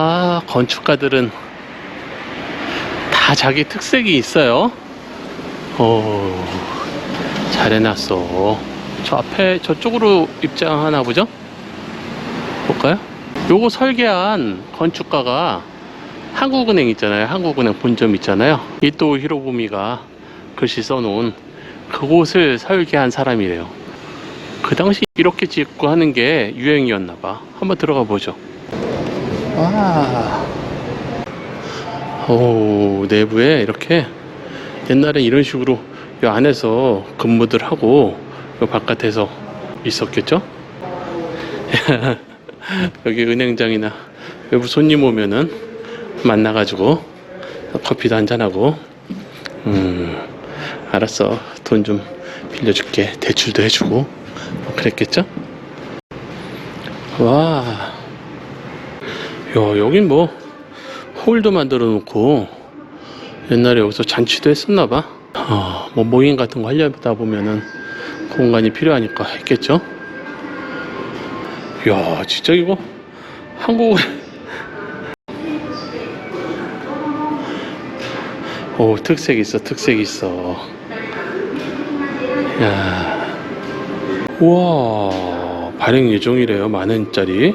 아, 건축가들은 다 자기 특색이 있어요. 오, 잘 해놨어. 저 앞에 저쪽으로 입장하나 보죠? 볼까요? 요거 설계한 건축가가 한국은행 있잖아요. 한국은행 본점 있잖아요. 이또 히로부미가 글씨 써놓은 그곳을 설계한 사람이래요. 그 당시 이렇게 짓고 하는 게 유행이었나 봐. 한번 들어가 보죠. 와. 오, 내부에 이렇게 옛날에 이런 식으로 이 안에서 근무들 하고 요 바깥에서 있었겠죠? 여기 은행장이나 외부 손님 오면은 만나가지고 커피도 한잔하고 음 알았어 돈 좀 빌려줄게 대출도 해주고 뭐 그랬겠죠? 와 야, 여긴 뭐 홀도 만들어 놓고 옛날에 여기서 잔치도 했었나 봐. 어, 뭐 모임 같은 거 하려다 보면은 공간이 필요하니까 했겠죠? 이야, 진짜 이거 한국 오, 특색 있어, 특색 있어. 야. 우와, 발행 예정이래요. 만 원짜리.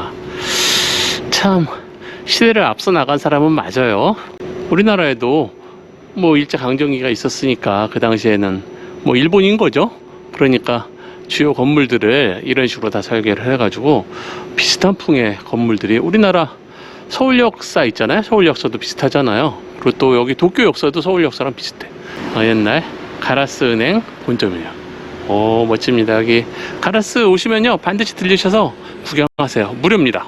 참, 시대를 앞서 나간 사람은 맞아요. 우리나라에도 뭐 일제강점기가 있었으니까 그 당시에는 뭐 일본인 거죠. 그러니까 주요 건물들을 이런 식으로 다 설계를 해가지고 비슷한 풍의 건물들이 우리나라 서울역사 있잖아요. 서울역사도 비슷하잖아요. 그리고 또 여기 도쿄역사도 서울역사랑 비슷해. 아, 옛날 가라스 은행 본점이에요. 오 멋집니다. 여기 가라스 오시면요 반드시 들리셔서 구경하세요. 무료입니다.